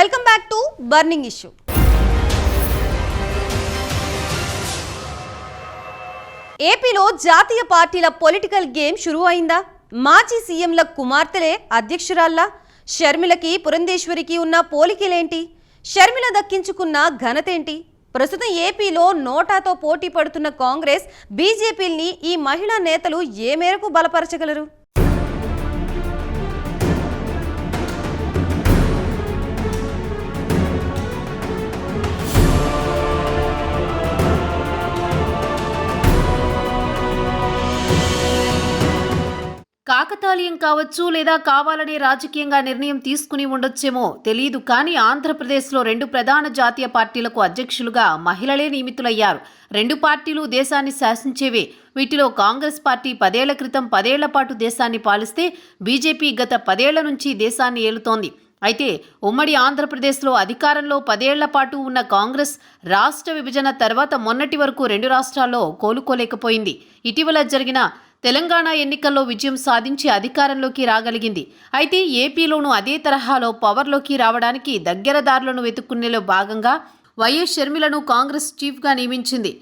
Welcome back to burning issue. ఏపీలో జాతీయ పార్టీల పొలిటికల్ గేమ్ షురూ అయిందా? మాజీ సీఎంల కుమార్తెలే అధ్యక్షురాల్లా? షర్మిలకి పురంధేశ్వరికి ఉన్న పోలికలేంటి? షర్మిల దక్కించుకున్న ఘనతేంటి? ప్రస్తుతం ఏపీలో నోటాతో పోటీ పడుతున్న కాంగ్రెస్ బీజేపీల్ని ఈ మహిళా నేతలు ఏ మేరకు బలపరచగలరు? కాకతాళీయం కావచ్చు లేదా కావాలనే రాజకీయంగా నిర్ణయం తీసుకుని ఉండొచ్చేమో తెలియదు కానీ ఆంధ్రప్రదేశ్లో రెండు ప్రధాన జాతీయ పార్టీలకు అధ్యక్షులుగా మహిళలే నియమితులయ్యారు. రెండు పార్టీలు దేశాన్ని శాసించేవే. వీటిలో కాంగ్రెస్ పార్టీ పదేళ్ళ క్రితం పదేళ్ళ పాటు దేశాన్ని పాలిస్తే బీజేపీ గత పదేళ్ళ నుంచి దేశాన్ని ఏలుతోంది. అయితే ఉమ్మడి ఆంధ్రప్రదేశ్లో అధికారంలో పదేళ్ళ పాటు ఉన్న కాంగ్రెస్ రాష్ట్ర విభజన తర్వాత మొన్నటి వరకు రెండు రాష్ట్రాల్లో కోలుకోలేకపోయింది. ఇటీవల జరిగిన తెలంగాణ ఎన్నికల్లో విజయం సాధించి అధికారంలోకి రాగలిగింది. అయితే ఏపీలోనూ అదే తరహాలో పవర్లోకి రావడానికి దగ్గరదారులను వెతుక్కునేలో భాగంగా వైఎస్ షర్మిలను కాంగ్రెస్ చీఫ్గా నియమించింది.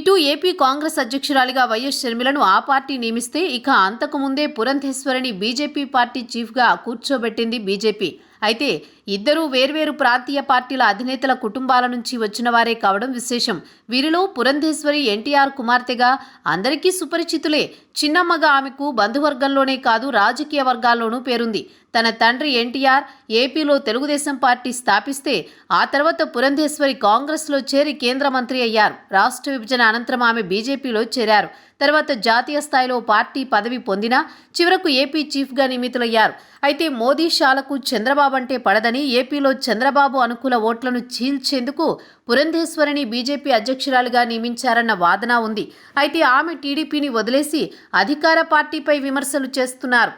ఇటు ఏపీ కాంగ్రెస్ అధ్యక్షురాలిగా వైఎస్ షర్మిలను ఆ పార్టీ నియమిస్తే ఇక అంతకుముందే పురంధేశ్వరిని బీజేపీ పార్టీ చీఫ్గా కూర్చోబెట్టింది బీజేపీ. అయితే ఇద్దరూ వేర్వేరు ప్రాంతీయ పార్టీల అధినేతల కుటుంబాల నుంచి వచ్చిన వారే కావడం విశేషం. వీరిలో పురంధేశ్వరి ఎన్టీఆర్ కుమార్తెగా అందరికీ సుపరిచితులే. చిన్నమ్మగా ఆమెకు బంధువర్గంలోనే కాదు రాజకీయ వర్గాల్లోనూ పేరుంది. తన తండ్రి ఎన్టీఆర్ ఏపీలో తెలుగుదేశం పార్టీ స్థాపిస్తే ఆ తర్వాత పురంధేశ్వరి కాంగ్రెస్లో చేరి కేంద్ర మంత్రి అయ్యారు. రాష్ట్ర విభజన అనంతరం ఆమె బీజేపీలో చేరారు. తర్వాత జాతీయ స్థాయిలో పార్టీ పదవి పొందినా చివరకు ఏపీ చీఫ్గా నియమితులయ్యారు. అయితే మోదీ షాలకు చంద్రబాబు అంటే పడదని ఏపీలో చంద్రబాబు అనుకూల ఓట్లను చీల్చేందుకు పురంధేశ్వరిని బీజేపీ అధ్యక్షురాలుగా నియమించారన్న వాదన ఉంది. అయితే ఆమె టీడీపీని వదిలేసి అధికార పార్టీపై విమర్శలు చేస్తున్నారు.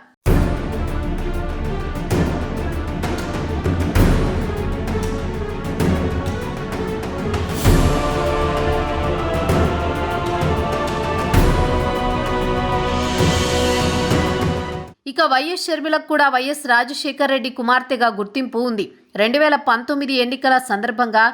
వైఎస్ షర్మిలకు కూడా వైఎస్ రాజశేఖర్ రెడ్డి కుమార్తెగా గుర్తింపు ఉంది. రెండు వేల పంతొమ్మిది ఎన్నికల సందర్భంగా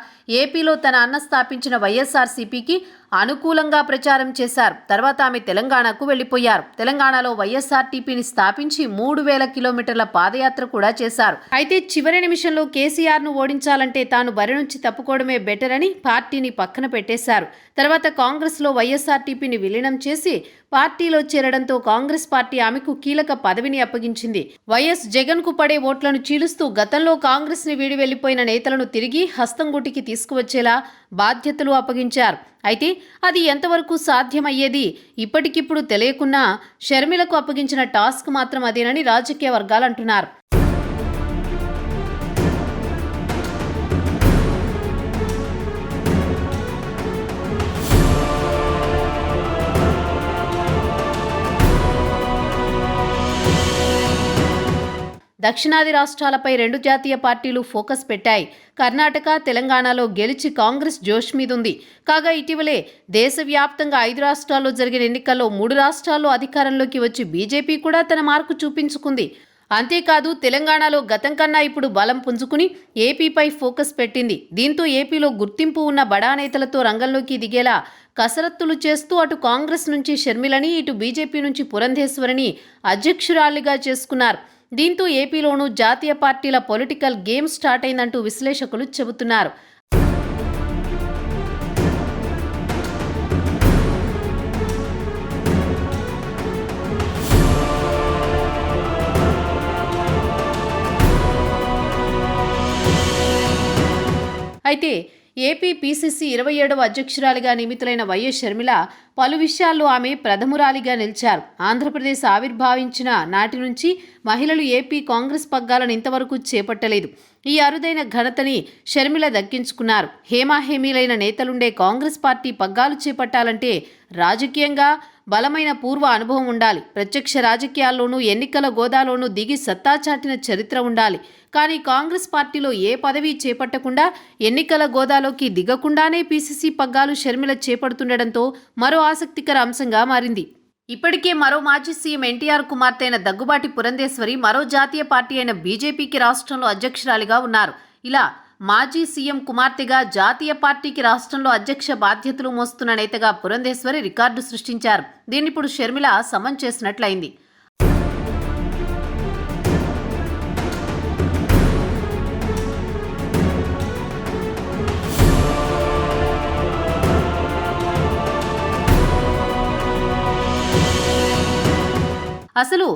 ఏపీలో తన అన్న స్థాపించిన వైఎస్ఆర్సీపీకి అనుకూలంగా ప్రచారం చేశారు. తర్వాత ఆమె తెలంగాణకు వెళ్ళిపోయారు తెలంగాణలో వైఎస్ఆర్టీపీని స్థాపించి మూడు వేల కిలోమీటర్ల పాదయాత్ర కూడా చేశారు. అయితే చివరి నిమిషంలో కేసీఆర్ను ఓడించాలంటే తాను బరి నుంచి తప్పుకోవడమే బెటర్ అని పార్టీని పక్కన పెట్టేశారు. తర్వాత కాంగ్రెస్లో వైఎస్ఆర్టీపీని విలీనం చేసి పార్టీలో చేరడంతో కాంగ్రెస్ పార్టీ ఆమెకు కీలక పదవిని అప్పగించింది. వైఎస్ జగన్కు పడే ఓట్లను చీలుస్తూ గతంలో కాంగ్రెస్ ని వీడి వెళ్ళిపోయిన నేతలను తిరిగి హస్తంగుటికి తీసుకువచ్చేలా బాధ్యతలు అప్పగించారు. అయితే అది ఎంతవరకు సాధ్యమయ్యేది? ఇప్పటికిప్పుడు తెలియకున్నా షర్మిలకు అప్పగించిన టాస్క్ మాత్రం అదేనని రాజకీయ వర్గాలు అంటున్నారు. దక్షిణాది రాష్ట్రాలపై రెండు జాతీయ పార్టీలు ఫోకస్ పెట్టాయి. కర్ణాటక తెలంగాణలో గెలిచి కాంగ్రెస్ జోష్ మీదుంది. కాగా ఇటీవలే దేశవ్యాప్తంగా ఐదు రాష్ట్రాల్లో జరిగిన ఎన్నికల్లో మూడు రాష్ట్రాల్లో అధికారంలోకి వచ్చి బీజేపీ కూడా తన మార్కు చూపించుకుంది. అంతేకాదు తెలంగాణలో గతం కన్నా ఇప్పుడు బలం పుంజుకుని ఏపీపై ఫోకస్ పెట్టింది. దీంతో ఏపీలో గుర్తింపు ఉన్న బడా నేతలతో రంగంలోకి దిగేలా కసరత్తులు చేస్తూ అటు కాంగ్రెస్ నుంచి షర్మిలని ఇటు బీజేపీ నుంచి పురంధేశ్వరిని అధ్యక్షురాలిగా చేసుకున్నారు. దీంతో ఏపీలోనూ జాతీయ పార్టీల పొలిటికల్ గేమ్ స్టార్ట్ అయిందంటూ విశ్లేషకులు చెబుతున్నారు. అయితే ఏపీ పీసీసీ ఇరవై ఏడవ అధ్యక్షురాలిగా నియమితులైన వైఎస్ షర్మిల పలు విషయాల్లో ఆమె ప్రథమురాలిగా నిలిచారు. ఆంధ్రప్రదేశ్ ఆవిర్భావించిన నాటి నుంచి మహిళలు ఏపీ కాంగ్రెస్ పగ్గాలను ఇంతవరకు చేపట్టలేదు. ఈ అరుదైన ఘనతని షర్మిల దక్కించుకున్నారు. హేమాహేమీలైన నేతలుండే కాంగ్రెస్ పార్టీ పగ్గాలు చేపట్టాలంటే రాజకీయంగా బలమైన పూర్వ అనుభవం ఉండాలి. ప్రత్యక్ష రాజకీయాల్లోనూ ఎన్నికల గోదాలోనూ దిగి సత్తా చాటిన చరిత్ర ఉండాలి. కానీ కాంగ్రెస్ పార్టీలో ఏ పదవి చేపట్టకుండా ఎన్నికల గోదాలోకి దిగకుండానే పీసీసీ పగ్గాలు షర్మిల చేపడుతుండటంతో మరో ఆసక్తికర అంశంగా మారింది. ఇప్పటికే మరో మాజీ సీఎం ఎన్టీఆర్ కుమార్తె అయిన దగ్గుబాటి పురంధేశ్వరి మరో జాతీయ పార్టీ అయిన బీజేపీకి రాష్ట్రంలో అధ్యక్షురాలిగా ఉన్నారు. ఇలా మాజీ సీఎం కుమార్తెగా జాతీయ పార్టీకి రాష్ట్రంలో అధ్యక్ష బాధ్యతలు మోస్తున్న నేతగా పురంధేశ్వరి రికార్డు సృష్టించారు. దీన్ని ఇప్పుడు షర్మిల సమం చేసినట్లయింది. అసలు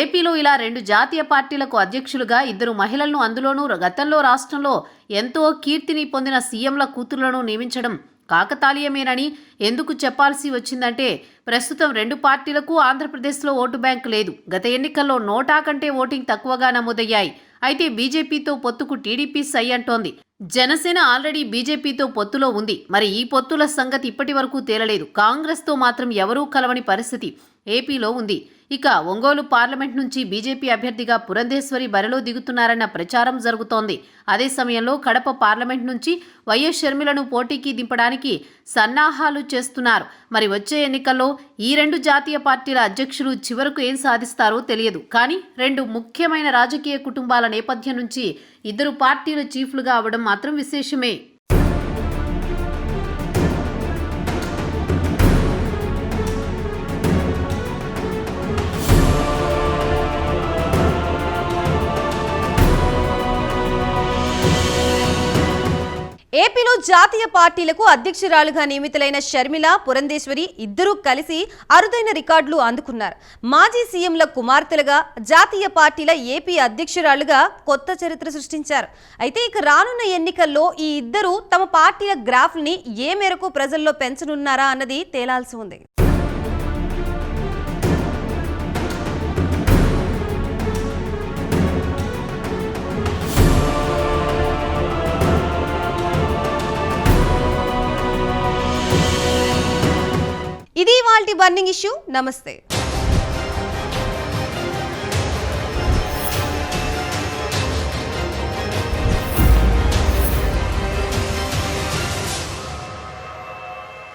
ఏపీలో ఇలా రెండు జాతీయ పార్టీలకు అధ్యక్షులుగా ఇద్దరు మహిళలను అందులోనూ గతంలో రాష్ట్రంలో ఎంతో కీర్తిని పొందిన సీఎంల కూతురులను నియమించడం కాకతాళీయమేనని ఎందుకు చెప్పాల్సి వచ్చిందంటే ప్రస్తుతం రెండు పార్టీలకు ఆంధ్రప్రదేశ్లో ఓటు బ్యాంక్ లేదు. గత ఎన్నికల్లో నోటా కంటే ఓటింగ్ తక్కువగా నమోదయ్యాయి. అయితే బీజేపీతో పొత్తుకు టీడీపీ సై అంటోంది. జనసేన ఆల్రెడీ బీజేపీతో పొత్తులో ఉంది. మరి ఈ పొత్తుల సంగతి ఇప్పటి వరకు తేలలేదు. కాంగ్రెస్తో మాత్రం ఎవరూ కలవని పరిస్థితి ఏపీలో ఉంది. ఇక ఒంగోలు పార్లమెంట్ నుంచి బీజేపీ అభ్యర్థిగా పురంధేశ్వరి బరిలో దిగుతున్నారన్న ప్రచారం జరుగుతోంది. అదే సమయంలో కడప పార్లమెంట్ నుంచి వైఎస్ షర్మిలను పోటీకి దింపడానికి సన్నాహాలు చేస్తున్నారు. మరి వచ్చే ఎన్నికల్లో ఈ రెండు జాతీయ పార్టీల అధ్యక్షులు చివరకు ఏం సాధిస్తారో తెలియదు. కానీ రెండు ముఖ్యమైన రాజకీయ కుటుంబాల నేపథ్యం నుంచి ఇద్దరు పార్టీల చీఫ్లుగా అవడం మాత్రం విశేషమే. జాతీయ పార్టీలకు అధ్యక్షురాలుగా నియమితులైన షర్మిల పురంధేశ్వరి ఇద్దరూ కలిసి అరుదైన రికార్డులు అందుకున్నారు. మాజీ సీఎంల కుమార్తెలుగా జాతీయ పార్టీల ఏపీ అధ్యక్షురాలుగా కొత్త చరిత్ర సృష్టించారు. అయితే ఇక రానున్న ఎన్నికల్లో ఈ ఇద్దరు తమ పార్టీల గ్రాఫ్ని ఏ మేరకు ప్రజల్లో పెంచనున్నారా అన్నది తేలాల్సి ఉంది. ఇది వాళ్ళ బర్నింగ్ ఇష్యూ. నమస్తే.